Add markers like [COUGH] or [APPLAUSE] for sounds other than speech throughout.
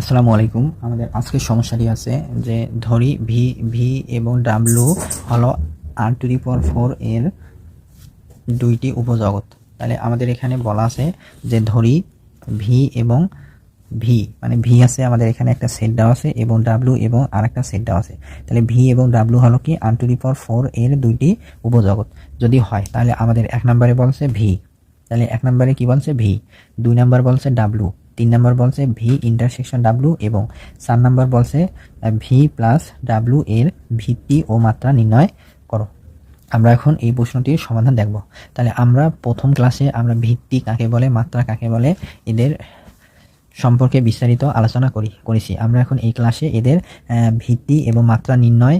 আসসালামু আলাইকুম। আমাদের আজকের সমস্যাটি আছে যে ধরি ভি ভি এবং ডাব্লু হলো আর টু দি পাওয়ার ফোর এর দুইটি উপজগৎ। তাহলে আমাদের এখানে বলা আছে যে ধরি ভি এবং ভি মানে ভি আছে আমাদের এখানে একটা সেট দেওয়া আছে এবং ডাব্লু এবং আর একটা সেট দেওয়া আছে। তাহলে ভি এবং ডাব্লু হলো কি আর টু দি পাওয়ার ফোর এর দুইটি উপজগৎ। যদি হয়, তাহলে আমাদের এক নম্বরে বলছে ভি। তাহলে এক নম্বরে কি বলছে ভি? দুই নম্বর বলছে ডাব্লু তিন নম্বর বলছে ভি ইন্টারসেকশন ডাব্লু এবং চার নম্বর বলছে ভি প্লাস ডাব্লু এর ভিত্তি ও মাত্রা নির্ণয় করো। আমরা এখন এই প্রশ্নটির সমাধান দেখব। তাহলে আমরা প্রথম ক্লাসে আমরা ভিত্তি কাকে বলে, মাত্রা কাকে বলে, এদের সম্পর্কে বিস্তারিত আলোচনা করি, করেছি। আমরা এখন এই ক্লাসে এদের ভিত্তি এবং মাত্রা নির্ণয়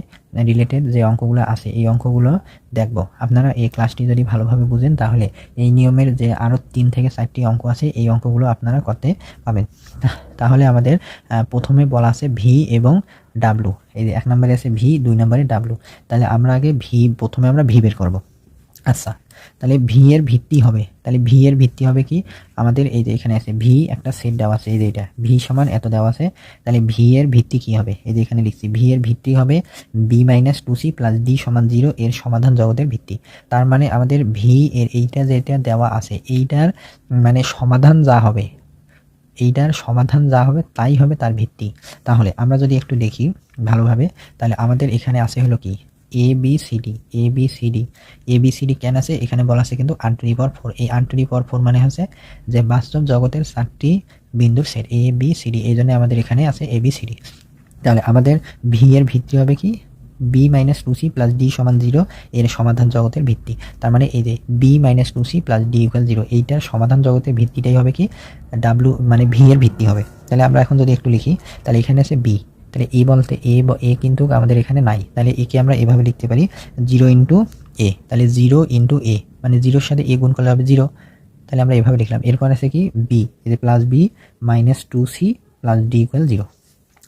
রিলেটেড যে অঙ্কগুলো আছে, এই অঙ্কগুলো দেখব। আপনারা এই ক্লাসটি যদি ভালোভাবে বুঝেন, তাহলে এই নিয়মের যে আরও তিন থেকে চারটি অঙ্ক আছে, এই অঙ্কগুলো আপনারা করতে পাবেন। তাহলে আমাদের প্রথমে বলা আছে ভি এবং ডাব্লু এই এক নম্বরে আছে ভি দুই নম্বরে ডাব্লু তাহলে আমরা আগে ভি প্রথমে আমরা ভি বের করব। আচ্ছা তাহলে ভি এর ভিত্তি হবে। তাহলে ভি এর ভিত্তি হবে কি? আমাদের এই যে এখানে আছে ভি একটা সেট দেওয়া আছে, এই যে এটা। ভি সমান এত দেওয়া আছে। তাহলে ভি এর ভিত্তি কি হবে? এই যে এখানে লিখছি ভি এর ভিত্তি হবে B minus two C plus D সমান জিরো এর সমাধান জগতের ভিত্তি। তার মানে আমাদের ভি এর এইটা যেটা দেওয়া আছে, এইটার মানে সমাধান যা হবে, এইটার সমাধান যা হবে, তাই হবে তার ভিত্তি। তাহলে আমরা যদি একটু দেখি ভালোভাবে, তাহলে আমাদের এখানে আছে হলো কি? A B C D A B C D A B C D কেন আছে, এখানে বলা আছে কিন্তু আট টু দি ফোর এই আট টু দি ফোর মানে হচ্ছে যে বাস্তব জগতের চারটি বিন্দুর set A B C D এই জন্য আমাদের এখানে আছে এ বি সি ডি তাহলে আমাদের ভি এর ভিত্তি হবে কি? B minus two C plus D সমান জিরো এর সমাধান জগতের ভিত্তি। তার মানে এই যে B minus two C plus D equal zero এইটার সমাধান জগতের ভিত্তিটাই হবে কি? ডাব্লু মানে ভি এর ভিত্তি হবে। তাহলে আমরা এখন যদি একটু লিখি, তাহলে এখানে আছে বি তাহলে এ বলতে এ এ কিন্তু আমাদের এখানে নাই। তাহলে একে আমরা এভাবে লিখতে পারি জিরো ইন্টু এ তাহলে জিরো ইন্টু এ মানে জিরোর সাথে এ গুণ করলে হবে জিরো তাহলে আমরা এভাবে লিখলাম। এরপর আছে কি? B plus B minus two C plus D equal zero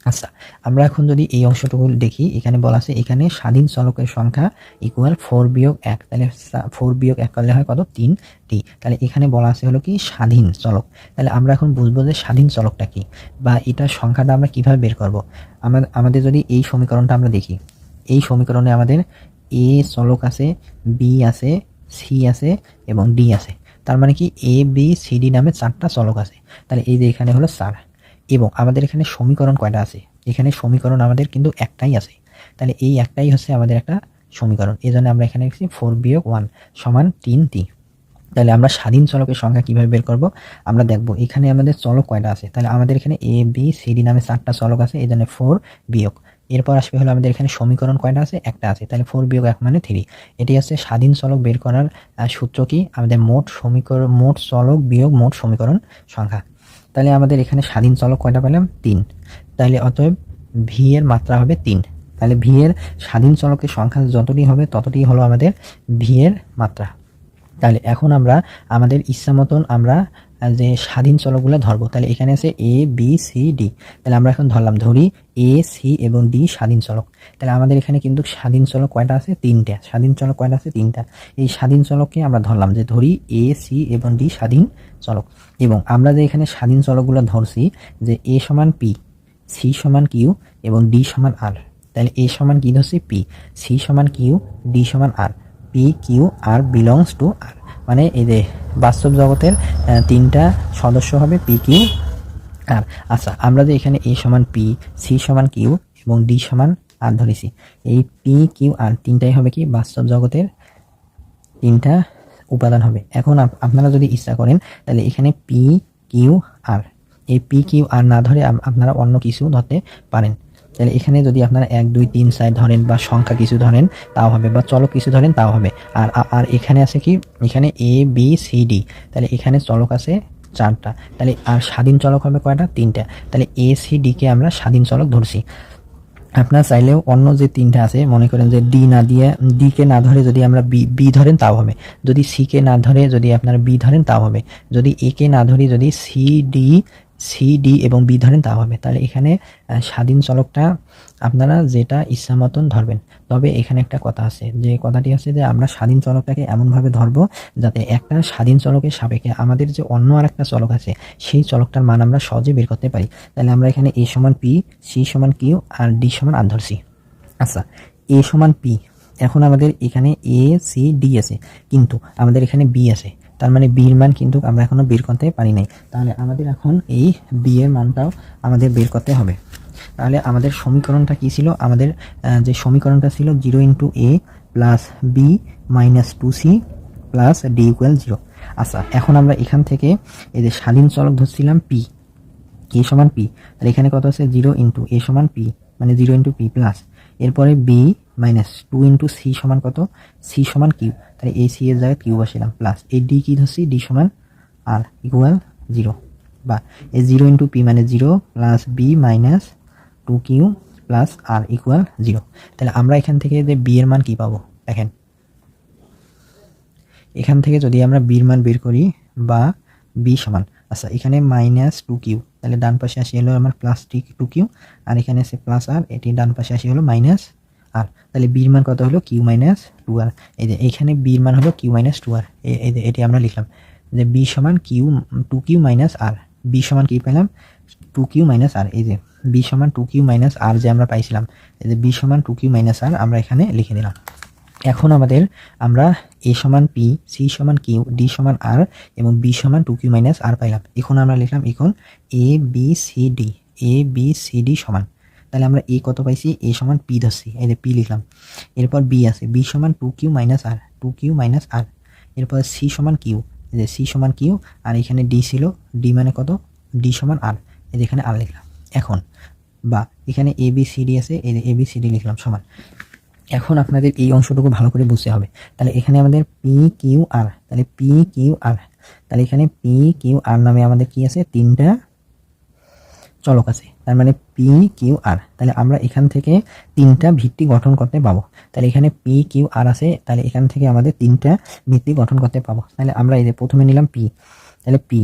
আচ্ছা আমরা এখন যদি এই অংশটুকু দেখি, এখানে বলা আছে, এখানে স্বাধীন চলকের সংখ্যা ইকুয়াল ফোর বিয়োগ এক, তাহলে ফোর বিয়োগ এক করলে হয় কত? তিন টি তাহলে এখানে বলা আছে হলো কি? স্বাধীন চলক। তাহলে আমরা এখন বুঝব যে স্বাধীন চলকটা কি বা এটার সংখ্যাটা আমরা কীভাবে বের করব। আমাদের আমাদের যদি এই সমীকরণটা আমরা দেখি, এই সমীকরণে আমাদের এ চলক আছে, বি আছে, সি আছে এবং ডি আছে। তার মানে কি? এ, বি, সি, ডি নামে চারটা চলক আছে। তাহলে এই যে এখানে হলো চার এবং আমাদের এখানে সমীকরণ কয়টা আছে? এখানে সমীকরণ আমাদের কিন্তু একটাই আছে। তাহলে এই একটাই হচ্ছে আমাদের একটা সমীকরণ। এই জন্য আমরা এখানে লিখছি ফোর বিয়োগ ওয়ান সমান তিন টি। তাহলে আমরা স্বাধীন চলকের সংখ্যা কীভাবে বের করব? আমরা দেখব এখানে আমাদের চলক কয়টা আছে? তাহলে আমাদের এখানে এ বি সি ডি নামে চারটা চলক আছে, এই জন্য ফোর বিয়োগ। এরপর আসবে হলো আমাদের এখানে সমীকরণ কয়টা আছে? একটা আছে। তাহলে ফোর বিয়োগ এক মানে থ্রি। এটি হচ্ছে স্বাধীন চলক বের করার সূত্র কি? আমাদের মোট সমীকরণ, মোট চলক বিয়োগ মোট সমীকরণ সংখ্যা। তাহলে আমাদের এখানে স্বাধীন চলক কয়টা পেলাম? তিন। তাহলে অতএব ভি এর মাত্রা হবে তিন। তাহলে ভি এর স্বাধীন চলকের সংখ্যা যতটি হবে, ততটি হলো আমাদের ভি এর মাত্রা। তাহলে এখন আমরা, আমাদের ইচ্ছা মতন আমরা যে স্বাধীন চলকগুলো ধরবো, তাহলে এখানে আছে এ বি সি ডি তাহলে আমরা এখন ধরলাম, ধরি এ সি এবং ডি স্বাধীন চলক। তাহলে আমাদের এখানে কিন্তু স্বাধীন চলক কয়টা আছে? তিনটা। স্বাধীন চলক কয়টা আছে? তিনটা। এই স্বাধীন চলককে আমরা ধরলাম যে ধরি এ সি এবং ডি স্বাধীন চলক। এবং আমরা যে এখানে স্বাধীন চলকগুলো ধরছি, যে এ সমান পি সি সমান কিউ এবং ডি সমান আর তাহলে এ সমান কি ধরছি? পি সি সমান কিউ ডি সমান R P Q R belongs to R মানে এই যে বাস্তব জগতের তিনটা সদস্য হবে পি কিউ আর আচ্ছা আমরা যে এখানে এ সমান পি সি সমান কিউ এবং ডি সমান আর ধরেছি, এই পি কিউ আর তিনটাই হবে কি বাস্তব জগতের তিনটা উপাদান হবে। এখন আপ- আপনারা যদি ইচ্ছা করেন, তাহলে এখানে পি কিউ আর এই পি কিউ আর না ধরে আপনারা অন্য কিছু ধরতে পারেন। তাহলে এখানে যদি আপনারা এক, দুই, তিন চার ধরেন বা সংখ্যা কিছু ধরেন, তাও হবে বা চলক কিছু ধরেন, তাও হবে। আর আর এখানে আছে কি? এখানে এ বি সি ডি তাহলে এখানে চলক আছে চারটা। তাহলে, আর স্বাধীন চলক হবে কয়টা? তিনটা। তাহলে এ সি ডি কে আমরা স্বাধীন চলক ধরছি। আপনারা চাইলেও অন্য যে তিনটা আছে, মনে করেন যে ডি না দিয়ে ডি কে না ধরে যদি আমরা বি বি ধরেন, তাও হবে। যদি সি কে না ধরে যদি আপনারা বি ধরেন, তাও হবে। যদি এ কে না ধরি যদি সি ডি সি ডি এবং বি ধরেন তা হবে। তাহলে এখানে স্বাধীন চলকটা আপনারা যেটা ইচ্ছা মতন ধরবেন। তবে এখানে একটা কথা আছে, যে কথাটি আছে যে আমরা স্বাধীন চলকটাকে এমনভাবে ধরবো যাতে একটা স্বাধীন চলকের সাপেক্ষে আমাদের যে অন্য আর একটা চলক আছে, সেই চলকটার মান আমরা সহজে বের করতে পারি। তাহলে আমরা এখানে এ সমান পি সি সমান কিউ আর ডি সমান আর ধরছি আচ্ছা এ সমান পি এখন আমাদের এখানে এ সি ডি আছে। কিন্তু আমাদের এখানে বি আছে। তার মানে বির মান কিন্তু আমরা এখনও বের করতে পারি নাই। তাহলে আমাদের এখন এই বি এর মানটাও আমাদের বের করতে হবে। তাহলে আমাদের সমীকরণটা কি ছিল? আমাদের যে সমীকরণটা ছিল zero into A plus B minus two C plus D equal zero আচ্ছা এখন আমরা এখান থেকে এই যে স্বাধীন চলক ধরছিলাম পি এ সমান পি তাহলে এখানে কত আছে? জিরো ইন্টু এ সমান পি মানে জিরো ইন্টু পি প্লাস এরপরে B minus two into C সমান কত? সি সমান কিউ তাহলে এই সি এর জায়গায় কিউ বসিলাম প্লাস এই ডি কি ধরছি? ডি সমান আর ইকুয়াল জিরো বা এই জিরো ইন্টু পি মানে zero plus B minus two Q plus R equal zero তাহলে আমরা এখান থেকে যে বি এর মান কি পাবো? দেখেন, এখান থেকে যদি আমরা বির মান বের করি বা বি সমান আচ্ছা এখানে মাইনাস টু কিউ তাহলে ডান পাশে আসি হলো আমার প্লাস টু কিউ আর এখানে আছে প্লাস আর এটি ডান পাশে আসি হলো মাইনাস আর তাহলে বির মান কত হলো? কিউ মাইনাস টু আর এই যে এখানে বির মান হলো কিউ মাইনাস টু আর এটি আমরা লিখলাম যে বি সমান Q two Q minus R B সমান কি পেলাম? টু কিউ মাইনাস আর এই যে বি সমান টু কিউ মাইনাস আর যে আমরা পাইছিলাম, এই যে বি সমান টু কিউ মাইনাস আর আমরা এখানে লিখে দিলাম। এখন আমাদের আমরা এ সমান পি সি সমান কিউ ডি সমান আর এবং বি সমান টু কিউ মাইনাস আর পাইলাম। এখন আমরা লিখলাম এখন A B C D A B C D সমান। তাহলে আমরা এ কত পাইছি? এ সমান পি ধরছি। এই যে পি লিখলাম। এরপর বি আছে। বি সমান two Q minus R two Q minus R এরপর সি সমান কিউ এই যে সি সমান কিউ আর এখানে ডি ছিল। ডি মানে কত? ডি সমান আর এই যে এখানে আর লিখলাম। এখন, বা এখানে এ বি সি ডি আছে। এই যে এ বি সি ডি লিখলাম সমান। এখন আপনাদের এই অংশটুকু ভালো করে বুঝতে হবে। তাহলে এখানে আমাদের পি কিউ আর তাহলে পি কিউ আর তাহলে এখানে পি কিউ আর নামে আমাদের কি আছে? তিনটা চলক আছে। তার মানে পি কিউ আর তাহলে আমরা এখান থেকে তিনটা ভিত্তি গঠন করতে পাবো। তাহলে এখানে পি কিউ আর আছে। তাহলে এখান থেকে আমাদের তিনটা ভিত্তি গঠন করতে পাবো। তাহলে আমরা এই যে প্রথমে নিলাম পি তাহলে পি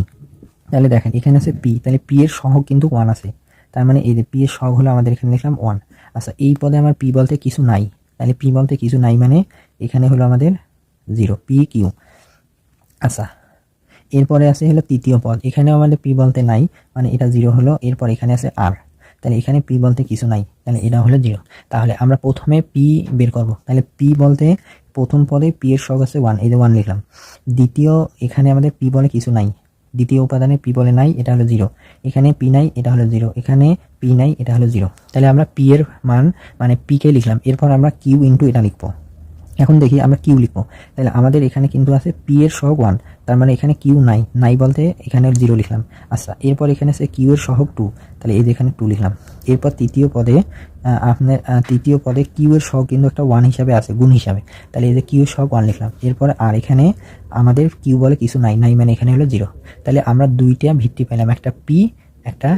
তাহলে দেখেন, এখানে আছে পি তাহলে পি এর সহগ কিন্তু ওয়ান আছে। তার মানে এই যে পি এর সহগ হলো আমাদের এখানে লিখলাম ওয়ান আচ্ছা এই পদে আমার পি বলতে কিছু নাই। তাহলে পি বলতে কিছু নাই মানে এখানে হলো আমাদের জিরো পি কিউ আচ্ছা এরপরে আছে হলো তৃতীয় পদ। এখানেও আমাদের পি বলতে নাই মানে এটা জিরো হলো, এরপর এখানে আছে আর। তাহলে এখানে পি বলতে কিছু নাই, তাহলে এটা হলো জিরো। তাহলে আমরা প্রথমে পি বের করব। তাহলে পি বলতে প্রথম পদে পি এর সহগ আছে ওয়ান এই যে ওয়ান লিখলাম। দ্বিতীয়, এখানে আমাদের পি বলে কিছু নাই। দ্বিতীয় উপাদানে পি বলে নাই, এটা হলো জিরো। এখানে পি নাই, এটা হলো জিরো। এখানে পি নাই, এটা হলো জিরো। তাহলে আমরা পি এর মান মানে পি কে লিখলাম। এরপর আমরা কিউ ইন্টু এটা লিখব। এখন দেখি আমরা কিউ লিখব। তাহলে আমাদের এখানে কিন্তু আছে পি এর সহগ ওয়ান তার মানে এখানে কিউ নাই। নাই বলতে এখানে জিরো লিখলাম। আচ্ছা এরপর এখানে আছে কিউ এর সহগ টু তাহলে এই এখানে টু লিখলাম। এরপর তৃতীয় পদে আপনার তৃতীয় পদে কিউ এর সহগ কিন্তু একটা ওয়ান হিসাবে আছে, গুণ হিসাবে। তাহলে এই যে কিউ এর সহগ ওয়ান লিখলাম। এরপর আর এখানে আমাদের কিউ বলে কিছু নাই। নাই মানে এখানে হলো জিরো তাহলে আমরা দুইটা ভিত্তি পেলাম, একটা পি একটা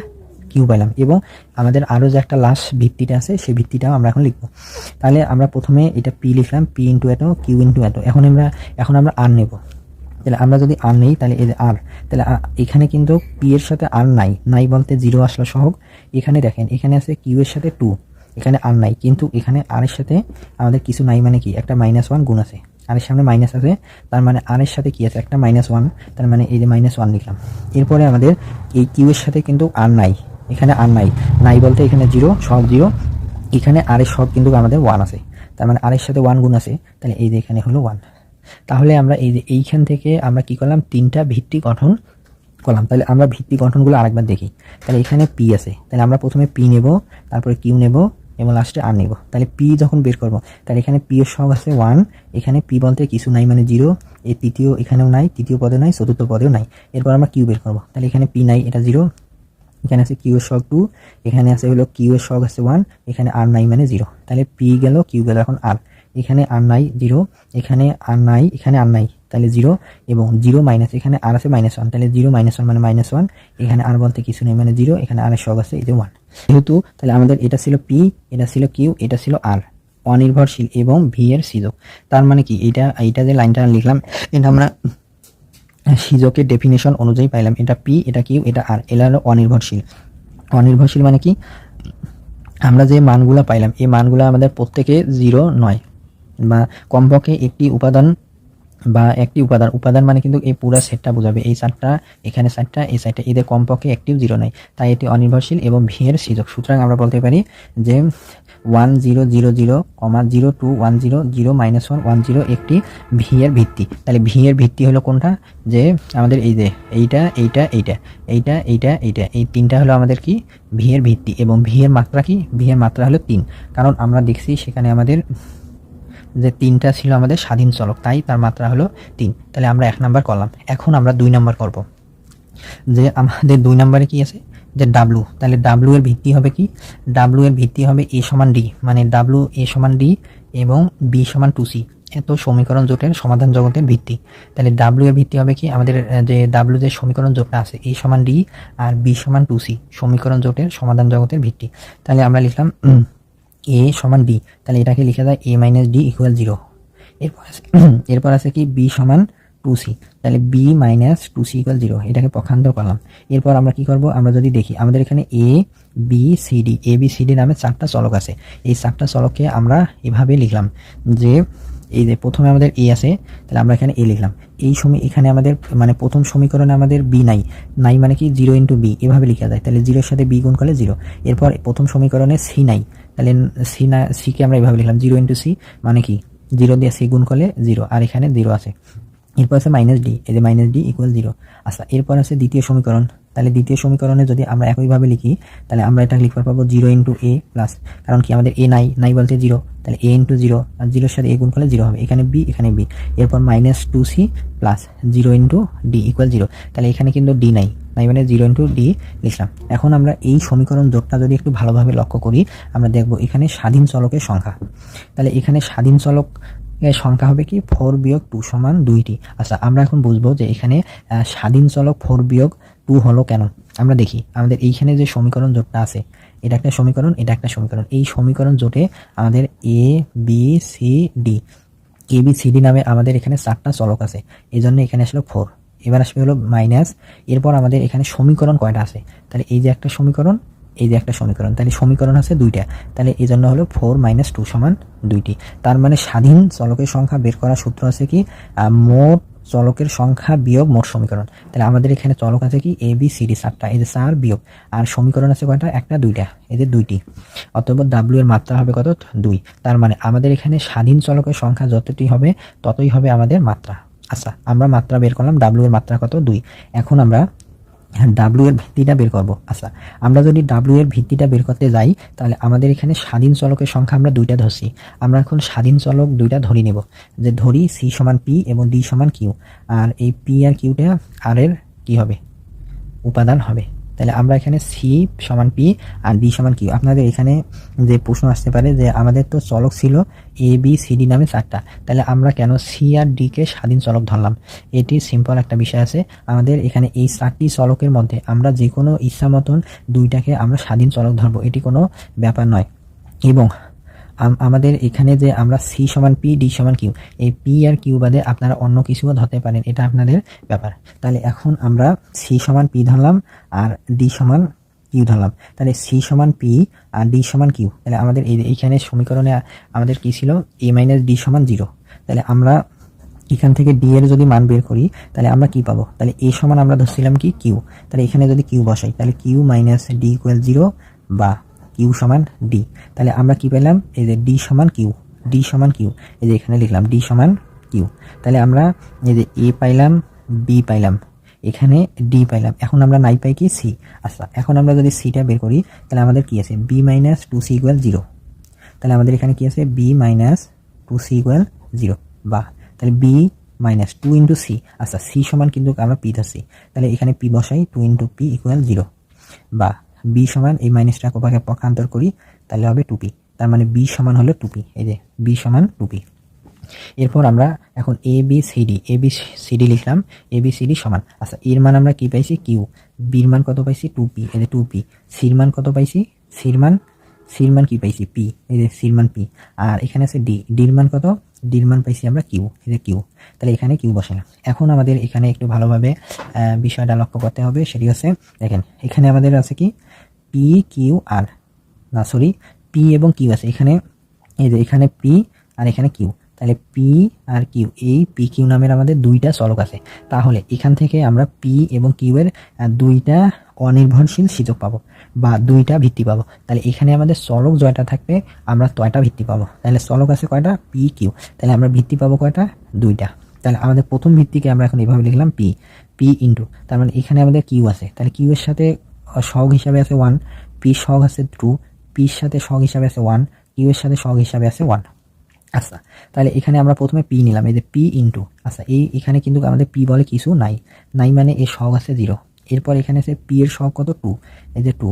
কিউ পেলাম এবং আমাদের আরও যে একটা লাস্ট ভিত্তিটা আছে, সেই ভিত্তিটাও আমরা এখন লিখব। তাহলে আমরা প্রথমে এটা পি লিখলাম পি ইন্টু এত কিউ ইন্টু এত। এখন আমরা এখন আমরা আর নেব। তাহলে আমরা যদি আর নেই, তাহলে যে আর তাহলে এখানে কিন্তু পি এর সাথে আর নাই। নাই বলতে জিরো আসলো সহগ। এখানে দেখেন, এখানে আছে কিউ এর সাথে টু এখানে আর নাই। কিন্তু এখানে আর এর সাথে আমাদের কিছু নাই মানে কি? একটা মাইনাস ওয়ান গুণ আছে। আর এর সামনে মাইনাস আছে, তার মানে আর এর সাথে কি আছে? একটা মাইনাস ওয়ান তার মানে এই যে মাইনাস ওয়ান লিখলাম। এরপরে আমাদের এই কিউ এর সাথে কিন্তু আর নাই। এখানে আর নাই। নাই বলতে এখানে জিরো সব জিরো এখানে আর এর সব কিন্তু আমাদের ওয়ান আছে। তার মানে আর এর সাথে ওয়ান গুণ আছে। তাহলে এই যে এখানে হলো ওয়ান তাহলে আমরা এই যে এইখান থেকে আমরা কি করলাম? তিনটা ভিত্তি গঠন করলাম। তাহলে আমরা ভিত্তি গঠনগুলো আরেকবার দেখি। তাহলে এখানে পি আছে। তাহলে আমরা প্রথমে পি নেব, তারপরে কিউ নেব, এবং লাস্টে আর নেব। তাহলে পি যখন বের করব, তাহলে এখানে পি এর সহগ আছে ওয়ান এখানে পি বলতে কিছু নাই মানে জিরো এই তৃতীয় এখানেও নাই, তৃতীয় পদে নাই, চতুর্থ পদেও নাই। এরপর আমরা কিউ বের করব। তাহলে এখানে পি নাই, এটা জিরো এখানে আছে কিউ সহগ টু এখানে আছে হলো কিউ এর সহগ আছে ওয়ান এখানে আর নাই মানে জিরো তাহলে পি গেল কিউ গেল এখন আর এখানে আর নাই জিরো এখানে আর নাই, এখানে আর নাই, তাহলে জিরো এবং জিরো মাইনাস এখানে আর আছে মাইনাস ওয়ান তাহলে জিরো মাইনাস ওয়ান মানে মাইনাস ওয়ান এখানে আর বলতে কিছু নেই মানে জিরো এখানে আর সহগ আছে এই যে ওয়ান যেহেতু তাহলে আমাদের এটা ছিল পি এটা ছিল কিউ এটা ছিল আর অনির্ভরশীল এবং ভি এর সিজক তার মানে কি? এটা এইটা যে লাইনটা লিখলাম, এটা আমরা সিজকের ডেফিনেশন অনুযায়ী পাইলাম, এটা পি, এটা কিউ, এটা আর এলা হলো অনির্ভরশীল। অনির্ভরশীল মানে কি? আমরা যে মানগুলো পাইলাম, এই মানগুলো আমাদের প্রত্যেকে জিরো নয়। বা কমপক্ষে একটি উপাদান বা একটি উপাদান উপাদান মানে কিন্তু এই পুরো সেটটা বোঝাবে। এই চারটা এখানে চারটা এই সাইডটা এদের কমপক্ষে একটিও জিরো নাই তাই এটি অনির্ভরশীল এবং ভি এর সুতরাং আমরা বলতে পারি যে one zero zero zero comma zero two one zero zero minus one one zero একটি ভি এর ভিত্তি। তাহলে ভি এর ভিত্তি হলো কোনটা? যে আমাদের এই যে এইটা এইটা এইটা এইটা এইটা এইটা, এই তিনটা হলো আমাদের কি? ভি এর ভিত্তি এবং ভি এর মাত্রা কি? ভি এর মাত্রা হলো তিন। কারণ আমরা দেখছি সেখানে আমাদের যে তিনটা ছিল আমাদের স্বাধীন চলক, তাই তার মাত্রা হলো তিন। তাহলে আমরা এক নাম্বার করলাম। এখন আমরা দুই নাম্বার করব। যে আমাদের দুই নাম্বারে কি আছে? যে ডাব্লু তাহলে ডাব্লু এর ভিত্তি হবে কি? ডাব্লু এর ভিত্তি হবে এ সমান ডি মানে ডাব্লু এ সমান ডি এবং বি সমান টু সি এত সমীকরণ জোটের সমাধান জগতের ভিত্তি। তাহলে ডাব্লু এর ভিত্তি হবে কি? আমাদের যে ডাব্লু যে সমীকরণ জোটটা আছে এ সমান ডি আর বি সমান টু সি সমীকরণ জোটের সমাধান জগতের ভিত্তি। তাহলে আমরা লিখলাম এ সমান ডি তাহলে এটাকে লিখা যায় A minus D equal zero এরপর আছে [CLEARS THROAT] এরপর আছে কি? বি সমান টু সি তাহলে B minus two C equal zero এটাকে পক্ষান্তর করলাম। এরপর আমরা কি করব? আমরা যদি দেখি, আমাদের এখানে A B C D A B C D নামে চারটা চলক আছে। এই চারটা চলককে আমরা এভাবে লিখলাম যে, এই যে প্রথমে আমাদের এ আছে, তাহলে আমরা এখানে এ লিখলাম। এই সময় এখানে আমাদের মানে প্রথম সমীকরণে আমাদের বি নাই। নাই মানে কি? জিরো ইন্টু বি এভাবে লেখা যায়। তাহলে জিরোর সাথে বি গুণ করলে জিরো এরপর প্রথম সমীকরণে সি নাই। তাহলে সি না সিকে আমরা এভাবে লিখলাম। জিরো ইন্টু সি মানে কি? জিরো দিয়ে সি গুণ করলে জিরো আর এখানে জিরো আছে। এরপর আছে মাইনাস ডি এই যে মাইনাস ডি ইকুয়াল জিরো আচ্ছা এরপর আছে দ্বিতীয় সমীকরণ। তাহলে দ্বিতীয় সমীকরণে যদি আমরা একইভাবে লিখি, তাহলে আমরা এটা লিখতে পারব জিরো ইন্টু এ প্লাস কারণ কি, আমাদের এ নাই নাই বলতে জিরো তাহলে এ ইন্টু জিরো আর জিরোর সাথে এ গুণ করলে জিরো হবে। এখানে বি এখানে বি এরপর minus two C plus zero into D equal zero তাহলে এখানে কিন্তু ডি নাই। নাই মানে জিরো ইন্টু ডি লিখলাম। এখন আমরা এই সমীকরণ জোটটা যদি একটু ভালোভাবে লক্ষ্য করি, আমরা দেখব এখানে স্বাধীন চলকের সংখ্যা। তাহলে এখানে স্বাধীন চলক সংখ্যা হবে কি? ফোর বিয়োগ টু সমান দুইটি। আচ্ছা আমরা এখন বুঝব যে এখানে স্বাধীন চলক ফোর বিয়োগ টু হলো কেন? আমরা দেখি, আমাদের এইখানে যে সমীকরণ জোটটা আছে, এটা একটা সমীকরণ, এটা একটা সমীকরণ। এই সমীকরণ জোটে আমাদের A B C D A B C D নামে আমাদের এখানে চারটা চলক আছে। এই জন্য এখানে আসলে ফোর। এবার আসবে হলো মাইনাস। এরপর আমাদের এখানে সমীকরণ কয়টা আছে? তাহলে এই যে একটা সমীকরণ এই যে একটা সমীকরণ, তাহলে সমীকরণ আছে দুইটা। তাহলে এই জন্য হলো ফোর মাইনাস টু সমান দুইটি। তার মানে স্বাধীন চলকের সংখ্যা বের করার সূত্র আছে কি? মোট চলকের সংখ্যা বিয়োগ মোট সমীকরণ। তাহলে আমাদের এখানে চলক আছে কি? এ বি সি ডি চারটা। এই যে চার বিয়োগ। আর সমীকরণ আছে কয়টা? একটা, দুইটা। এই যে দুইটি। অতএব ডাব্লিউ এর মাত্রা হবে কত? দুই। তার মানে আমাদের এখানে স্বাধীন চলকের সংখ্যা যতটি হবে, ততই হবে আমাদের মাত্রা। আচ্ছা আমরা মাত্রা বের করলাম। ডাব্লিউ এর মাত্রা কত? দুই। এখন আমরা ডাব্লিউ এর ভিত্তিটা বের করব। আচ্ছা আমরা যদি ডাব্লিউ এর ভিত্তিটা বের করতে যাই, তাহলে আমাদের এখানে স্বাধীন চলকের সংখ্যা আমরা দুইটা ধরছি। আমরা এখন স্বাধীন চলক দুইটা ধরি নেব, যে ধরি সি সমান পি এবং ডি সমান কিউ আর এই পি আর কিউটা আর এর কি হবে? উপাদান হবে। তাহলে আমরা এখানে সি সমান পি আর ডি সমান কিউ আপনাদের এখানে যে প্রশ্ন আসতে পারে যে আমাদের তো চলক ছিল এ বি সি ডি নামে চারটা। তাহলে আমরা কেন সি আর ডিকে স্বাধীন চলক ধরলাম? এটি সিম্পল একটা বিষয় আছে। আমাদের এখানে এই চারটি চলকের মধ্যে আমরা যে কোনো ইচ্ছা মতন দুইটাকে আমরা স্বাধীন চলক ধরবো। এটি কোনো ব্যাপার নয়। এবং আমাদের এখানে যে আমরা সি সমান পি ডি সমান কিউ এই পি আর কিউ বাদে আপনারা অন্য কিছুও ধরতে পারেন। এটা আপনাদের ব্যাপার। তাহলে এখন আমরা সি সমান পি ধরলাম আর ডি সমান কিউ ধরলাম। তাহলে সি সমান পি আর ডি সমান কিউ তাহলে আমাদের এই এইখানে সমীকরণে আমাদের কি ছিল? এ মাইনাস ডি সমান জিরো তাহলে আমরা এখান থেকে ডি এর যদি মান বের করি, তাহলে আমরা কি পাবো? তাহলে এ সমান আমরা ধরছিলাম কি? কিউ তাহলে এখানে যদি কিউ বসাই, তাহলে Q minus D equal zero বা কিউ সমান ডি তাহলে আমরা কি পেলাম? এই যে ডি সমান কিউ ডি সমান কিউ এই যে এখানে লিখলাম ডি সমান কিউ তাহলে আমরা এই যে এ পাইলাম বি পাইলাম, এখানে ডি পাইলাম। এখন আমরা নাই পাই কি? সি আচ্ছা এখন আমরা যদি সিটা বের করি, তাহলে আমাদের কি আছে? B minus two C equal zero তাহলে আমাদের এখানে কি আছে? B minus two C equal zero বা তাহলে B minus two into C আচ্ছা সি সমান কিন্তু আমরা পি ধরছি। তাহলে এখানে পি বসাই two into P equal zero বা বি সমান এই মাইনাসটা কোপাকে পক্ষান্তর করি, তাহলে হবে টু পি। তার মানে বি সমান হলো টু পি, এই যে বি সমান টু পি। এরপর আমরা এখন A, B, C, D, A, B, C, D লিখলাম, এ, বি, সি, ডি সমান। আচ্ছা এর মান আমরা কি পাইছি? কিউ। বির মান কত পাইছি? টু পি, এই যে টু সির মান কত পাইছি? সির মান সির মান কি পাইছি? পি, এই যে সির মান পি। আর এখানে আছে ডি। ডির মান কত? ডির মান পাইছি আমরা কিউ, এই যে কিউ। তাহলে এখানে কিউ বসে না। এখন আমাদের এখানে একটু ভালোভাবে বিষয়টা লক্ষ্য করতে হবে, সেটি হচ্ছে, দেখেন, এখানে আমাদের আছে কি? P, Q, R. না, সরি, পি এবং কিউ আছে। এখানে, এই যে এখানে পি আর এখানে কিউ। তাহলে পি আর কিউ, এই পি, কিউ নামের আমাদের দুইটা চলক আছে। তাহলে এখান থেকে আমরা পি এবং কিউ এর দুইটা অনির্ভরশীল সূচক পাবো বা দুইটা ভিত্তি পাবো। তাহলে এখানে আমাদের চলক জয়টা থাকবে, আমরা কয়টা ভিত্তি পাবো? তাহলে চলক আছে কয়টা? পি কিউ তাহলে আমরা ভিত্তি পাবো কয়টা? দুইটা। তাহলে আমাদের প্রথম ভিত্তিকে আমরা এখন এভাবে লিখলাম পি পি ইন্টু তার মানে এখানে আমাদের কিউ আছে। তাহলে কিউ এর সাথে সহগ হিসাবে আছে ওয়ান পি সহগ আছে টু পির সাথে সহগ হিসাবে আছে ওয়ান কিউ এর সাথে সহগ হিসাবে আছে ওয়ান আচ্ছা তাহলে এখানে আমরা প্রথমে পি নিলাম, এই যে পি ইন্টু আচ্ছা এই এখানে কিন্তু আমাদের পি বলে কিছু নাই। নাই মানে এর সহগ আছে জিরো এরপর এখানে আছে পি এর সহগ কত? টু এই যে টু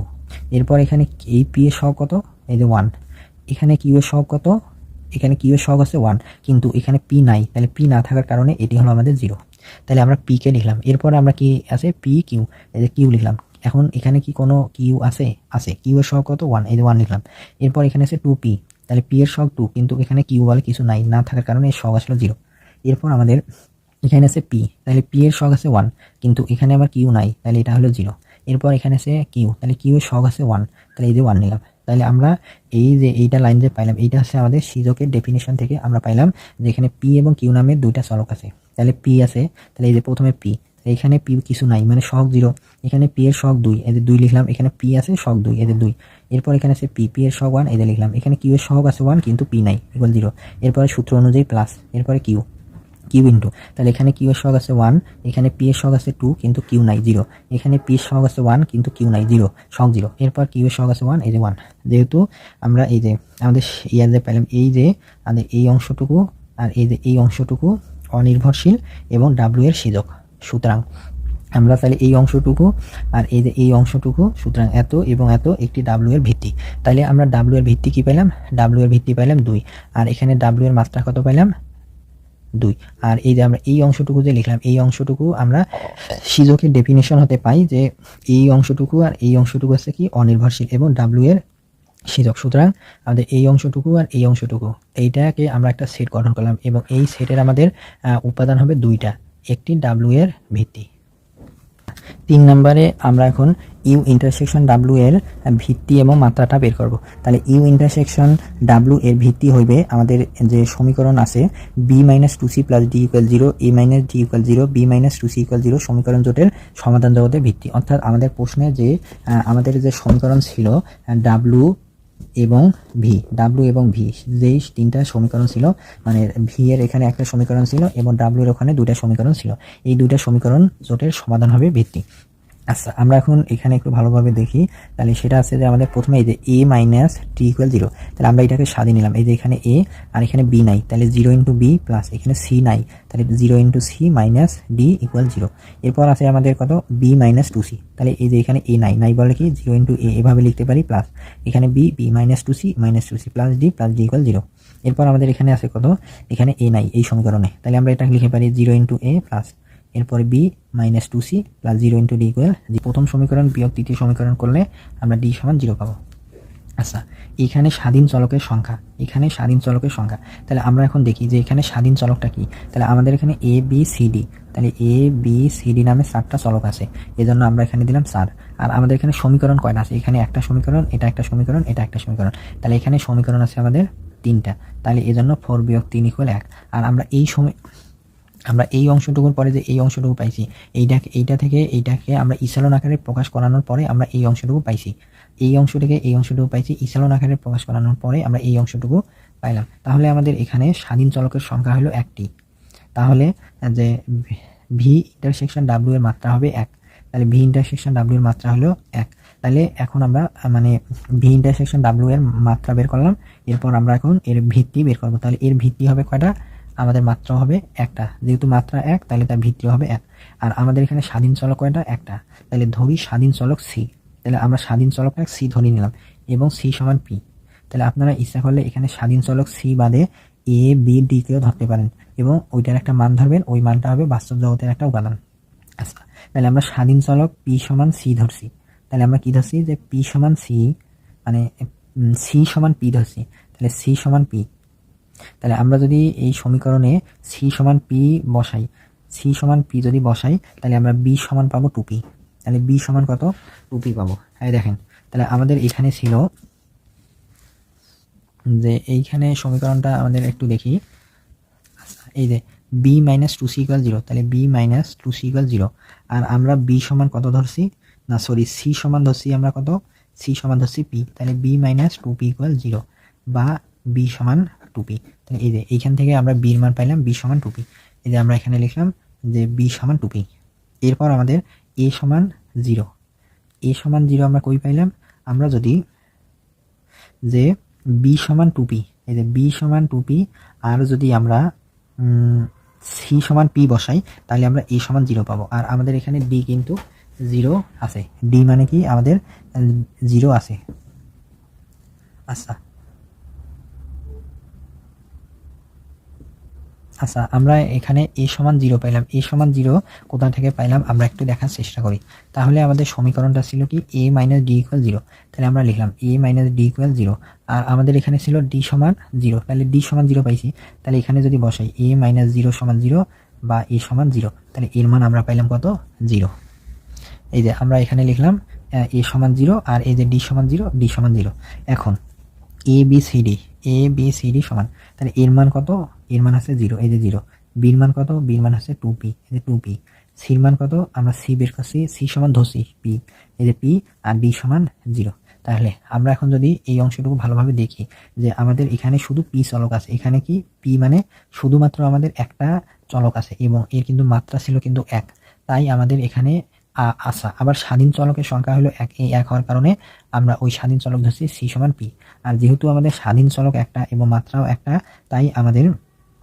এরপর এখানে এই পি এর সহগ কত? এই যে ওয়ান এখানে কিউ এর সহগ কত? এখানে কিউ এর সহগ আছে ওয়ান কিন্তু এখানে পি নাই। তাহলে পি না থাকার কারণে এটি হলো আমাদের জিরো তাহলে আমরা পি কে লিখলাম। এরপর আমরা কি আছে? পি কিউ এই যে কিউ লিখলাম। এখন এখানে কি কোনো কিউ আছে? আছে। কিউ এর সহগ কত? ওয়ান এই যে ওয়ান লিখলাম। এরপর এখানে আছে টু পি তাহলে পি এর সহগ টু কিন্তু এখানে কিউ বলে কিছু নাই। না থাকার কারণে এর সহগ আসলো জিরো এরপর আমাদের এখানে আছে পি তাহলে পি এর সহগ আছে ওয়ান কিন্তু এখানে আমার কিউ নাই, তাহলে এটা হলো জিরো এরপর এখানে আছে কিউ তাহলে কিউ এর সহগ আছে ওয়ান তাহলে এই যে ওয়ান নিলাম। তাহলে আমরা এই যে এইটা লাইন যে পাইলাম, এইটা হচ্ছে আমাদের সিজকের ডেফিনেশন থেকে আমরা পাইলাম যে এখানে পি এবং কিউ নামের দুইটা চলক আছে। তাহলে পি আছে, তাহলে এই যে প্রথমে পি এখানে পি কিছু নাই মানে সহগ জিরো এখানে পি এর সহগ দুই এদের দুই লিখলাম, এখানে পি আছে, সহগ দুই এদের দুই। এরপর এখানে আছে পি পি এর সহগ ওয়ান এদের লিখলাম। এখানে কিউ এর সহগ আছে ওয়ান কিন্তু পি নাই ইকুয়াল জিরো এরপরে সূত্র অনুযায়ী প্লাস এরপরে কিউ কিউ ইন্টু তাহলে এখানে কিউ এর সহগ আছে ওয়ান এখানে পি এর সহগ আছে টু কিন্তু কিউ নাই জিরো এখানে পি এর সহগ আছে ওয়ান কিন্তু কিউ নাই জিরো সহগ জিরো এরপর কিউ এর সহগ আছে ওয়ান এই যে ওয়ান যেহেতু আমরা এই যে আমাদের ইয়ার যে পেলাম এই যে আমাদের এই অংশটুকু আর এই যে এই অংশটুকু অনির্ভরশীল এবং ডাব্লিউ এর সিজক সুতরাং আমরা তাহলে এই অংশটুকু আর এই যে এই অংশটুকু, সুতরাং এত এবং এত একটি ডাব্লিউ এর ভিত্তি। তাহলে আমরা ডাব্লিউ এর ভিত্তি কি পেলাম? ডাব্লিউ এর ভিত্তি পেলাম দুই। আর এখানে ডাব্লিউ এর মাত্রা কত পেলাম? দুই। আর এই যে আমরা এই অংশটুকু যে লিখলাম, এই অংশটুকু আমরা সিজকের ডেফিনেশন হতে পাই যে এই অংশটুকু আর এই অংশটুকু আছে কি অনির্ভরশীল এবং ডাব্লিউ এর সিজক। সুতরাং আমাদের এই অংশটুকু আর এই অংশটুকু, এইটাকে আমরা একটা সেট গঠন করলাম এবং এই সেটের আমাদের উপাদান হবে দুইটা, একটি ডাব্লিউ এর ভিত্তি। তিন নম্বরে আমরা এখন ইউ ইন্টারসেকশন ডাব্লু এর ভিত্তি এবং মাত্রাটা বের করব। তাহলে ইউ ইন্টারসেকশন ডাব্লু এর ভিত্তি হইবে আমাদের যে সমীকরণ আছে B minus two C plus D equal zero A minus D equal zero B minus two C equal zero সমীকরণ জোটের সমাধান জগতের ভিত্তি। অর্থাৎ আমাদের প্রশ্নে যে আমাদের যে সমীকরণ ছিল ডাব্লু এবং ভি ডাব্লু এবং ভি যেই তিনটা সমীকরণ ছিল মানে ভি এর এখানে একটা সমীকরণ ছিল এবং ডাব্লু এর ওখানে দুইটা সমীকরণ ছিল। এই দুইটা সমীকরণ জোটের সমাধান হবে ভিত্তি। আচ্ছা আমরা এখন এখানে একটু ভালোভাবে দেখি। তাহলে সেটা আছে যে আমাদের প্রথমে এই যে A minus T equal zero তাহলে আমরা এটাকে সাজিয়ে নিলাম। এই যে এখানে এ আর এখানে বি নাই, তাহলে জিরো ইন্টু বি প্লাস এখানে সি নাই, তাহলে zero into C minus D equal zero এরপর আছে আমাদের কত? বি মাইনাস টু সি তাহলে এই যে এখানে এ নাই নাই বলে কি? জিরো ইন্টু এ এভাবে লিখতে পারি প্লাস এখানে B B minus two C minus two C plus D plus D equal zero এরপর আমাদের এখানে আছে কত? এখানে এ নাই, এই সমীকরণে। তাহলে আমরা এটা লিখে পারি জিরো ইন্টু এ প্লাস এরপরে B minus two C plus zero into D equal প্রথম সমীকরণ বিয়োগ তৃতীয় সমীকরণ করলে আমরা ডি সমান জিরো পাবো। আচ্ছা এখানে স্বাধীন চলকের সংখ্যা, এখানে স্বাধীন চলকের সংখ্যা। তাহলে আমরা এখন দেখি যে এখানে স্বাধীন চলকটা কি। তাহলে আমাদের এখানে এ বি সি ডি তাহলে এ বি সি ডি নামে চারটা চলক আছে। এজন্য আমরা এখানে দিলাম চার। আর আমাদের এখানে সমীকরণ কয়টা আছে? এখানে একটা সমীকরণ, এটা একটা সমীকরণ, এটা একটা সমীকরণ। তাহলে এখানে সমীকরণ আছে আমাদের তিনটা। তাহলে এজন্য ফোর বিয়োগ তিন ইকুয়াল এক। আর আমরা এই সময় আমরা এই অংশটুকুর পরে যে এই অংশটুকু পাইছি এইটাকে এইটা থেকে এইটাকে আমরা ইসালন আকারে প্রকাশ করানোর পরে আমরা এই অংশটুকু পাইছি। এই অংশ থেকে এই অংশটুকু পাইছি, ইসালন আকারে প্রকাশ করানোর পরে আমরা এই অংশটুকু পাইলাম। তাহলে আমাদের এখানে স্বাধীন চলকের সংখ্যা হলো একটি। তাহলে যে ভি ইন্টারসেকশন ডাব্লিউ এর মাত্রা হবে এক। তাহলে ভি ইন্টারসেকশন ডাব্লিউ এর মাত্রা হলো এক। তাহলে এখন আমরা মানে ভি ইন্টারসেকশন ডাব্লিউ এর মাত্রা বের করলাম। এরপর আমরা এখন এর ভিত্তি বের করব। তাহলে এর ভিত্তি হবে কয়টা? আমাদের মাত্রা হবে একটা। যেহেতু মাত্রা এক, তাহলে তার ভিত্তি হবে এক। আর আমাদের এখানে স্বাধীন চলক কয়টা? একটা। তাহলে ধরি স্বাধীন চলক সি। তাহলে আমরা স্বাধীন চলক এক, সি ধরে নিলাম। এবং সি সমান পি। তাহলে আপনারা ইচ্ছা করলে এখানে স্বাধীন চলক সি বাদে এ, বি, ডি কেও ধরতে পারেন। এবং ওইটার একটা মান ধরবেন, ওই মানটা হবে বাস্তব জগতের একটা উপাদান। আচ্ছা তাহলে আমরা স্বাধীন চলক পি সমান সি ধরছি। তাহলে আমরা কি ধরছি? যে পি সমান সি মানে সি সমান পি ধরছি। তাহলে সি সমান পি। তাহলে আমরা যদি এই সমীকরণে সি সমান পি বসাই সি সমান পি যদি বসাই তাহলে আমরা বি সমান পাবো টু পি তাহলে বি সমান কত? টু পি পাবো। এই দেখেন তাহলে আমাদের এখানে ছিল যে এইখানে সমীকরণটা আমাদের একটু দেখি। আচ্ছা, এই যে B minus two C equal zero তাহলে B minus two C equal zero আর আমরা বি সমান কত ধরছি? না সরি সি সমান ধরছি আমরা কত? সি সমান ধরছি পি তাহলে B minus two P equal zero বা বি সমান টু পি তাহলে এই যে এইখান থেকে আমরা বির মান পাইলাম বি সমান টু পি এই যে আমরা এখানে লিখলাম যে বি সমান টু পি এরপর আমাদের এ সমান জিরো। এ সমান জিরো আমরা কই পাইলাম? আমরা যদি যে বি সমান টু পি এই যে বি সমান টু পি আর যদি আমরা সি সমান পি বসাই, তাহলে আমরা এ সমান জিরো পাবো। আর আমাদের এখানে ডি কিন্তু জিরো আছে। ডি মানে কি? আমাদের জিরো আছে। আচ্ছা। আচ্ছা আমরা এখানে এ সমান জিরো পাইলাম। এ সমান জিরো কোথা থেকে পাইলাম? আমরা একটু দেখার চেষ্টা করি। তাহলে আমাদের সমীকরণটা ছিল কি? A minus D equal zero তাহলে আমরা লিখলাম A minus D equal zero আর আমাদের এখানে ছিল ডি সমান জিরো তাহলে ডি সমান জিরো পাইছি। তাহলে এখানে যদি বসাই, এ মাইনাস জিরো সমান জিরো বা এ সমান জিরো তাহলে এর মান আমরা পাইলাম কত? জিরো এই যে আমরা এখানে লিখলাম এ সমান জিরো আর এই যে ডি সমান জিরো ডি সমান জিরো এখন A B C D A B C D সমান। তাহলে এর মান কত? এর মান আছে জিরো এই যে জিরো বির মান কত? বির মান আছে টু পি এই যে টু পি সির মান কত? আমরা সি বের করছি সি সমান ধরছি পি এই যে পি আর ডি সমান জিরো তাহলে আমরা এখন যদি এই অংশটুকু ভালোভাবে দেখি, যে আমাদের এখানে শুধু পি চলক আছে, এখানে কি পি মানে শুধুমাত্র আমাদের একটা চলক আছে, এবং এর কিন্তু মাত্রা ছিল কিন্তু এক। তাই আমাদের এখানে আসা আবার স্বাধীন চলকের সংখ্যা হলো এক, এই এক হওয়ার কারণে আমরা ওই স্বাধীন চলক ধরছি সি সমান পি। আর যেহেতু আমাদের স্বাধীন চলক একটা এবং মাত্রাও একটা, তাই আমাদের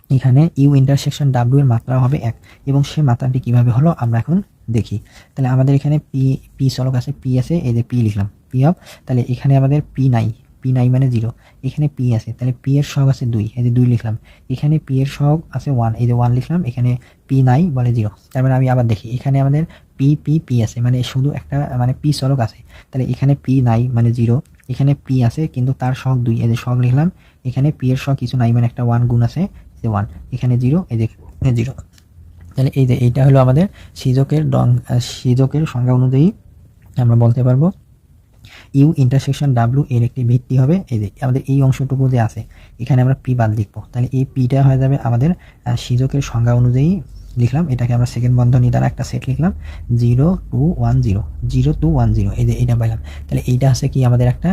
এখানে ইউ ইন্টারসেকশন ডাব্লিউ এর মাত্রা হবে এক এবং সে মাত্রাটি কীভাবে হলো আমরা এখন দেখি। তাহলে আমাদের এখানে পি পি চলক আছে, পি আছে, এই যে পি লিখলাম, পি অফ, তাহলে এখানে আমাদের পি নাই। পি নাই মানে জিরো এখানে পি আছে, তাহলে পি এর সহগ আছে দুই, এই যে দুই লিখলাম। এখানে পি এর সহগ আছে ওয়ান এই যে ওয়ান লিখলাম, এখানে পি নাই বলে জিরো তার মানে আমি আবার দেখি, এখানে আমাদের পি পি পি আছে মানে শুধু একটা মানে পি চলক আছে। তাহলে এখানে পি নাই মানে জিরো এখানে পি আছে, কিন্তু তার সহগ দুই, এই যে সহগ লিখলাম, এখানে পি এর সহগ কিছু নাই মানে একটা ওয়ান গুণ আছে যে ওয়ান এখানে জিরো এই যে জিরো তাহলে এই যে, এইটা হলো আমাদের সিজকের ডং সিজকের সংজ্ঞা অনুযায়ী আমরা বলতে পারব। ইউ ইন্টারসেকশন ডাব্লু এর একটি ভিত্তি হবে, এই যে আমাদের এই অংশটুকু যে আছে, এখানে আমরা পি বাদ লিখব। তাহলে এই পিটা হয়ে যাবে আমাদের সিজকের সংজ্ঞা অনুযায়ী লিখলাম, এটাকে আমরা সেকেন্ড বন্ধনী দ্বারা একটা সেট লিখলাম zero two one zero zero two one zero এই যে এইটা পাইলাম। তাহলে এইটা আছে কি আমাদের একটা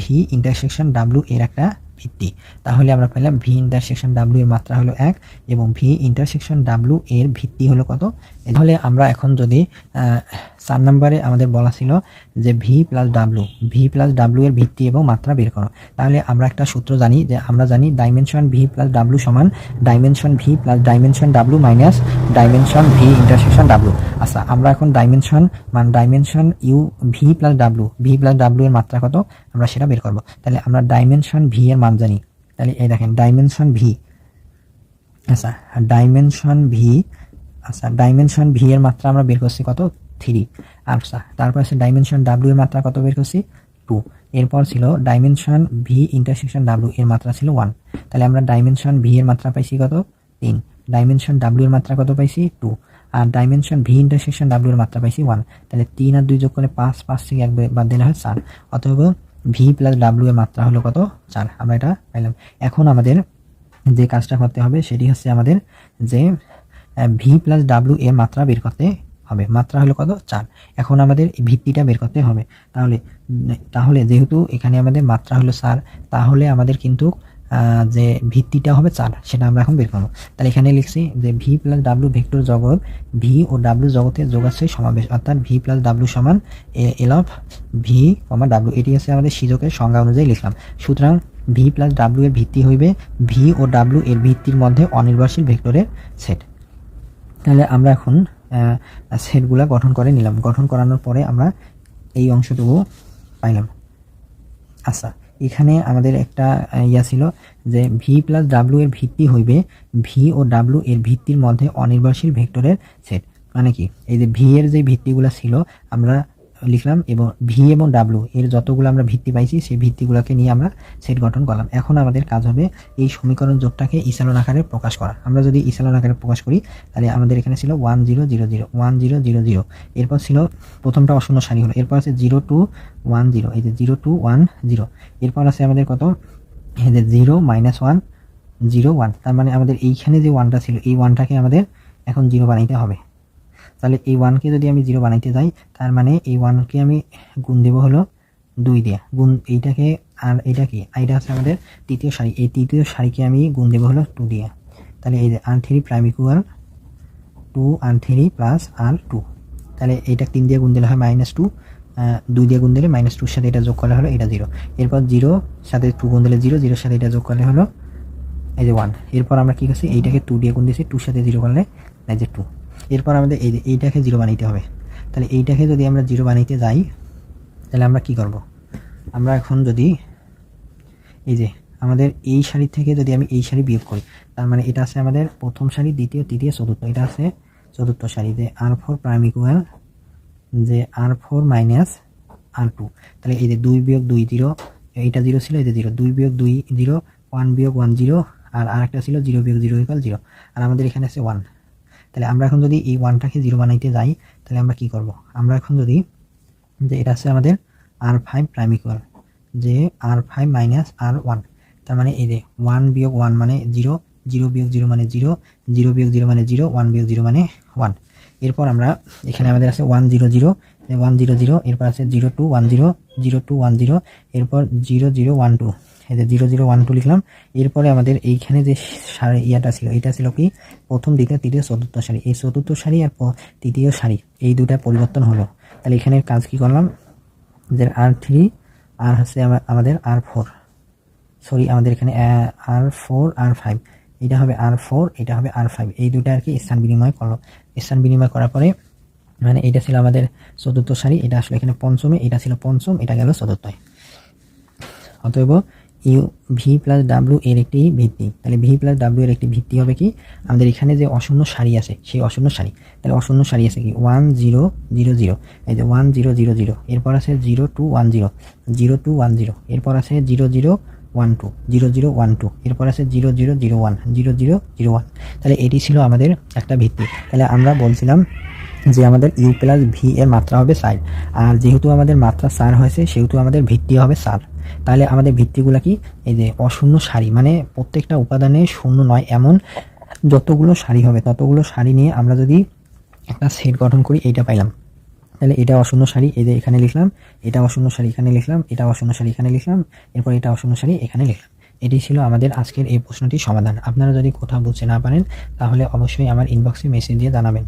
ভি ইন্টারসেকশন ডাব্লু এর একটা ভিত্তি। তাহলে আমরা পেলাম ভি ইন্টারসেকশন ডাব্লু এর মাত্রা হলো এক এবং ভি ইন্টারসেকশন ডাব্লু এর ভিত্তি হলো কত? তাহলে আমরা এখন যদি চার নম্বরে আমাদের বলা ছিল যে V plus W V plus W এর ভিত্তি এবং মাত্রা বের করো। তাহলে আমরা একটা সূত্র জানি যে আমরা জানি ডাইমেনশন ভি প্লাস ডাব্লু সমান dimension V plus dimension W minus dimension V intersection W আচ্ছা আমরা এখন ডাইমেনশন মান dimension U V plus W V plus W এর মাত্রা কত? আমরা সেটা বের করব। তাহলে আমরা ডাইমেনশন ভি এর মান জানি। তাহলে এই দেখেন ডাইমেনশন ভি আচ্ছা ডাইমেনশন ভি আচ্ছা ডাইমেনশন ভি এর মাত্রা আমরা বের করছি কত? থ্রি আচ্ছা তারপর আছে ডাইমেনশন ডাব্লিউ এর মাত্রা কত বের করছি? টু এরপর ছিল ডাইমেনশন ভি ইন্টারসেকশন ডাব্লিউ এর মাত্রা ছিল ওয়ান তাহলে আমরা ডাইমেনশন ভি এর মাত্রা পাইছি কত? তিন। ডাইমেনশন ডাব্লিউ এর মাত্রা কত পাইছি? টু আর ডাইমেনশন ভি ইন্টারসেকশন ডাব্লিউ এর মাত্রা পাইছি ওয়ান তাহলে তিন আর দুই যোগ করে পাঁচ পাঁচ থেকে এক বাদ দিলে হয় চার। অতএব ভি প্লাস ডাব্লিউ এর মাত্রা হলো কত? চার। আমরা এটা পাইলাম। এখন আমাদের যে কাজটা করতে হবে, সেটি হচ্ছে আমাদের যে ভি প্লাস ডাব্লিউ এর মাত্রা বের করতে হবে। মাত্রা হলো কত? চার। এখন আমাদের ভিত্তিটা বের করতে হবে। তাহলে তাহলে যেহেতু এখানে আমাদের মাত্রা হলো চার, তাহলে আমাদের কিন্তু যে ভিত্তিটা হবে চার, সেটা আমরা এখন বের করব। তাহলে এখানে লিখছি যে ভি প্লাস ডাব্লু ভেক্টর জগৎ ভি ও ডাব্লু জগতের যোগাশ্রয় সমাবেশ, অর্থাৎ ভি প্লাস ডাব্লু সমান L of V comma W এটি হচ্ছে আমাদের সিজকের সংজ্ঞা অনুযায়ী লিখলাম। সুতরাং ভি প্লাস ডাব্লু এর ভিত্তি হইবে ভি ও ডাব্লু এর ভিত্তির মধ্যে অনির্ভরশীল ভেক্টরের সেট। তাহলে আমরা এখন সেটগুলো গঠন করে নিলাম। গঠন করানোর পরে আমরা এই অংশটুকু পাইলাম। আচ্ছা এখানে আমাদের একটা ইয়া ছিল যে ভি প্লাস ডাব্লিউ এর ভিত্তি হইবে ভি ও ডাব্লিউ এর ভিত্তির মধ্যে অনির্ভরশীল ভেক্টরের সেট। মানে কি? এই যে ভি এর যে ভিত্তিগুলো ছিল, আমরা লিখলাম এবং ভি এবং ডাব্লু এর যতগুলো আমরা ভিত্তি পাইছি, সেই ভিত্তিগুলোকে নিয়ে আমরা সেট গঠন করলাম। এখন আমাদের কাজ হবে এই সমীকরণ জোটটাকে ইসালন আকারে প্রকাশ করা। আমরা যদি ইসালন আকারে প্রকাশ করি, তাহলে আমাদের এখানে ছিল one zero zero zero one zero zero zero এরপর ছিল প্রথমটা অশূন্য সারি হলো। এরপর আছে জিরো টু ওয়ান জিরো এই যে জিরো টু ওয়ান জিরো এরপর আছে আমাদের কত? এই যে zero minus one zero one তার মানে আমাদের এইখানে যে ওয়ানটা ছিল, এই ওয়ানটাকে আমাদের এখন জিরো বানাইতে হবে। তাহলে এই ওয়ানকে যদি আমি জিরো বানাইতে যাই, তার মানে এই ওয়ানকে আমি গুণ দেবো হলো দুই দিয়ে। গুণ এইটাকে আর এইটা কি এইটা হচ্ছে আমাদের তৃতীয় সারি। এই তৃতীয় সারিকে আমি গুণ দেবো হলো টু দিয়ে। তাহলে এই R three prime equal to R three plus R two তাহলে এইটা তিন দিয়ে গুণ দিলে হয় মাইনাস টু দুই দিয়ে গুণ দিলে মাইনাস টুর সাথে এটা যোগ করলে হলো এটা জিরো এরপর জিরো সাথে টু গুণ দিলে জিরো জিরোর সাথে এটা যোগ করলে হলো এই যে ওয়ান এরপর আমরা কী করছি? এইটাকে টু দিয়ে গুণ দিয়েছি টুর সাথে জিরো করলে এই যে টু এরপর আমাদের এই এইটাকে জিরো বানাইতে হবে। তাহলে এইটাকে যদি আমরা জিরো বানাইতে যাই, তাহলে আমরা কি করব? আমরা এখন যদি এই যে আমাদের এই সারি থেকে যদি আমি এই শাড়ি বিয়োগ করি, তার মানে এটা আছে আমাদের প্রথম সারি, দ্বিতীয়, তৃতীয়, চতুর্থ। এটা আছে চতুর্থ শাড়ি যে আর ফোর প্রাইম ইকুয়াল যে R four minus R two তাহলে এই যে দুই বিয়োগ দুই জিরো এইটা জিরো ছিল, এই যে জিরো দুই বিয়োগ দুই জিরো ওয়ান বিয়োগ ওয়ান জিরো আর আরেকটা ছিল জিরো বিয়োগ জিরো ইকুয়াল জিরো আর আমাদের এখানে আছে ওয়ান তাহলে আমরা এখন যদি এই ওয়ানটাকে জিরো বানাইতে যাই, তাহলে আমরা কি করব? আমরা এখন যদি যে এটা আছে আমাদের আর ফাইভ প্রাইম ইকুয়াল যে আর ফাইভ মাইনাস আর ওয়ান তার মানে এই যে ওয়ান বিয়োগ ওয়ান মানে জিরো জিরো বিয়োগ জিরো মানে জিরো জিরো বিয়োগ জিরো মানে জিরো ওয়ান বিয়োগ জিরো মানে ওয়ান এরপর আমরা এখানে আমাদের আছে one zero zero one zero zero এরপর আছে zero two one zero zero two one zero এরপর জিরো জিরো ওয়ান টু যে জিরো জিরো ওয়ান টু লিখলাম। এরপরে আমাদের এইখানে যে সারি ইয়াটা ছিল এটা ছিল কি? প্রথম দ্বিতীয় তৃতীয় চতুর্থ সারি। এই চতুর্থ সারি আর তৃতীয় সারি, এই দুটা পরিবর্তন হলো। তাহলে এখানে কাজ কি করলাম? যে আর থ্রি, আর হচ্ছে আমাদের আর ফোর। সরি, আমাদের এখানে আর ফোর, আর ফাইভ। এটা হবে আর ফোর, এটা হবে আর ফাইভ। এই দুটা আর কি স্থান বিনিময় করল। স্থান বিনিময় করার পরে মানে এটা ছিল আমাদের চতুর্থ সারি, এটা আসলে এখানে পঞ্চমে, এটা ছিল পঞ্চম, এটা গেল চতুর্থয় অতএব ইউ ভি প্লাস ডাব্লু এর একটি ভিত্তি। তাহলে ভি প্লাস ডাব্লু এর একটি ভিত্তি হবে কি? আমাদের এখানে যে অশূন্য সারি আছে, সেই অশূন্য সারি। তাহলে অশূন্য সারি আছে কি? ওয়ান জিরো জিরো জিরো এই যে ওয়ান জিরো জিরো জিরো এরপর আছে zero two one zero zero two one zero এরপর আছে zero zero one two zero zero one two এরপর আছে zero zero zero one zero zero zero one তাহলে এটি ছিল আমাদের একটা ভিত্তি। তাহলে আমরা বলছিলাম যে আমাদের ইউ প্লাস ভি এর মাত্রা হবে সার আর যেহেতু আমাদের মাত্রা সার হয়েছে, সেহেতু আমাদের ভিত্তি হবে সার তাহলে আমাদের ভিত্তিগুলো কি? এই যে অশূন্য সারি মানে প্রত্যেকটা উপাদানে শূন্য নয়, এমন যতগুলো সারি হবে, ততগুলো সারি নিয়ে আমরা যদি একটা সেট গঠন করি, এইটা পাইলাম। তাহলে এটা অশূন্য সারি, এই যে এখানে লিখলাম, এটা অশূন্য সারি, এখানে লিখলাম, এটা অশূন্য সারি, এখানে লিখলাম, এরপর এটা অশূন্য সারি, এখানে লিখলাম। এটি ছিল আমাদের আজকের এই প্রশ্নটির সমাধান। আপনারা যদি কোথাও বুঝতে না পারেন, তাহলে অবশ্যই আমার ইনবক্সে মেসেজ দিয়ে জানাবেন।